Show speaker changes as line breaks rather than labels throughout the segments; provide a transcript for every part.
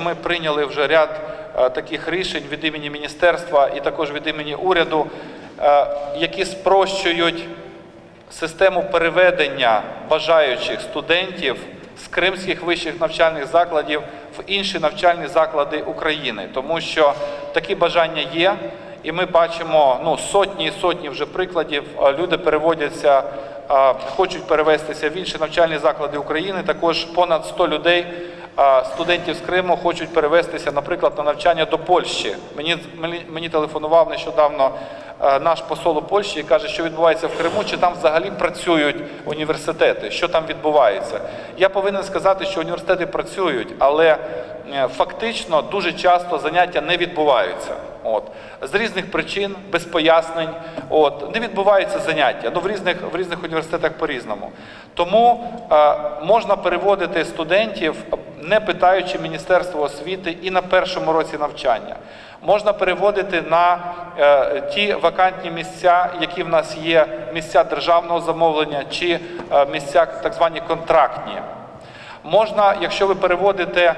Ми прийняли вже ряд е, таких рішень від імені міністерства і також від імені уряду, е, які спрощують систему переведення бажаючих студентів з кримських вищих навчальних закладів в інші навчальні заклади України, тому що такі бажання є. І ми бачимо ну, сотні і сотні вже прикладів. Е, Люди переводяться, хочуть перевестися в інші навчальні заклади України. Також понад 100 людей, студентів з Криму, хочуть перевестися, наприклад, на навчання до Польщі. Мені, мені, телефонував нещодавно е, наш посол у Польщі і каже, що відбувається в Криму, чи там взагалі працюють університети, що там відбувається. Я повинен сказати, що університети працюють, але е, фактично дуже часто заняття не відбуваються. От з різних причин, без пояснень, от не відбуваються заняття. Ну в різних в різних університетах по-різному. Тому е, можна переводити студентів, не питаючи Міністерство освіти і на першому році навчання. Можна переводити на е, ті вакантні місця, які в нас є, місця державного замовлення чи е, місця так звані контрактні. Можна, якщо ви переводите,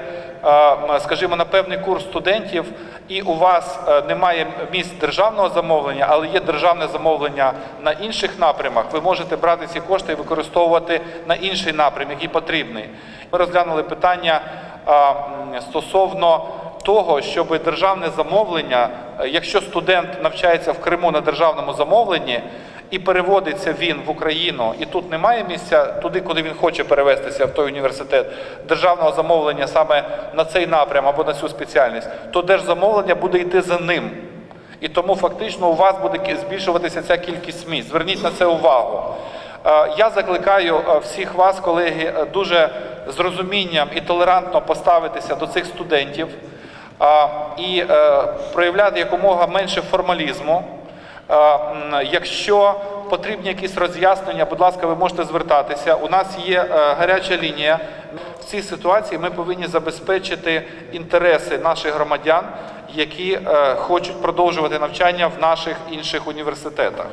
скажімо, на певний курс студентів, і у вас е, немає місць державного замовлення, але є державне замовлення на інших напрямах, ви можете брати ці кошти і використовувати на інший напрям, який потрібний. Ми розглянули питання е, стосовно того, щоб державне замовлення, е, якщо студент навчається в Криму на державному замовленні, і переводиться він в Україну, і тут немає місця туди, куди він хоче перевестися в той університет державного замовлення саме на цей напрям або на цю спеціальність, то держзамовлення буде йти за ним. І тому фактично у вас буде збільшуватися ця кількість місць. Зверніть на це увагу. Е, Я закликаю е, всіх вас, колеги, е, дуже з розумінням і толерантно поставитися до цих студентів і проявляти якомога менше формалізму. Е, Якщо потрібні якісь роз'яснення, будь ласка, ви можете звертатися. У нас є е, гаряча лінія. В цій ситуації ми повинні забезпечити інтереси наших громадян, які е, хочуть продовжувати навчання в наших інших університетах.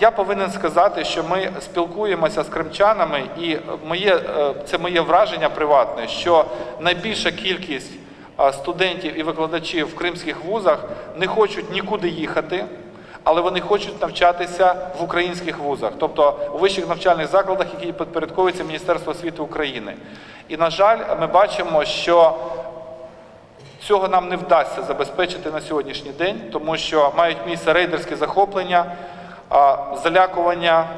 Я повинен сказати, що ми спілкуємося з кримчанами, і моє, це моє враження приватне, що найбільша кількість студентів і викладачів в кримських вузах не хочуть нікуди їхати, але вони хочуть навчатися в українських вузах, тобто у вищих навчальних закладах, які підпорядковуються Міністерству освіти України. І, на жаль, ми бачимо, що Цього нам не вдасться забезпечити на сьогоднішній день, тому що мають місце рейдерські захоплення, залякування.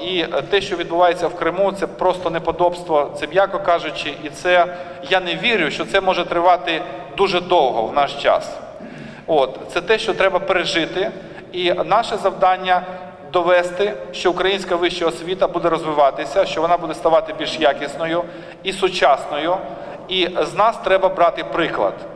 І те, що відбувається в Криму, це просто неподобство, це м'яко кажучи, і це я не вірю, що це може тривати дуже довго в наш час. От це те, що треба пережити, і наше завдання довести, що українська вища освіта буде розвиватися, що вона буде ставати більш якісною і сучасною. І з нас треба брати приклад.